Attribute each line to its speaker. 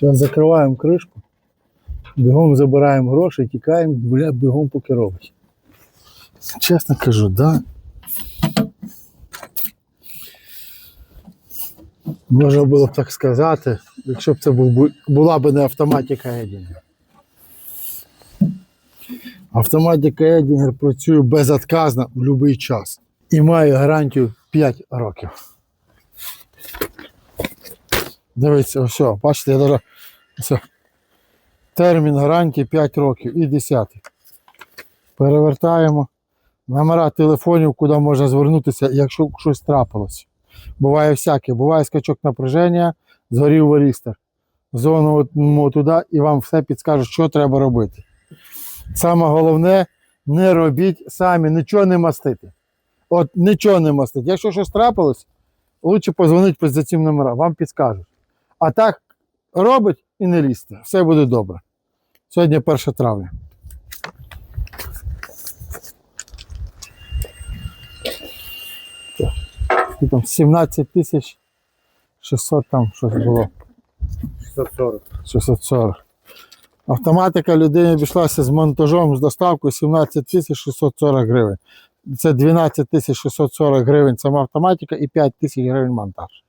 Speaker 1: Зараз закриваємо кришку, бігом забираємо гроші, тікаємо, бля, бігом по керовищі. Чесно кажу, да. Можна було б так сказати, якщо б це був, була б не автоматика Едінгер. Автоматика Едінгер працює безотказно в будь-який час і має гарантію 5 років. Дивіться, все, бачите, я даже все. Термін гарантії 5 років і 10. Перевертаємо. Номера телефонів, куди можна звернутися, якщо щось трапилось. Буває всяке, буває скачок напряження, згорів варістер. Зону туди і вам все підскажуть, що треба робити. Саме головне, не робіть самі, нічого не мастити. От нічого не мастити. Якщо щось трапилось, лучше позвонити за цим номерам, вам підскажуть. А так робить і не лізьте. Все буде добре. Сьогодні 1 травня. Там 17 тисяч 600 там щось було.
Speaker 2: 640.
Speaker 1: 640. Автоматика людині обійшлася з монтажом, з доставкою 17 тисяч 640 гривень. Це 12 тисяч 640 гривень сама автоматика і 5 тисяч гривень монтаж.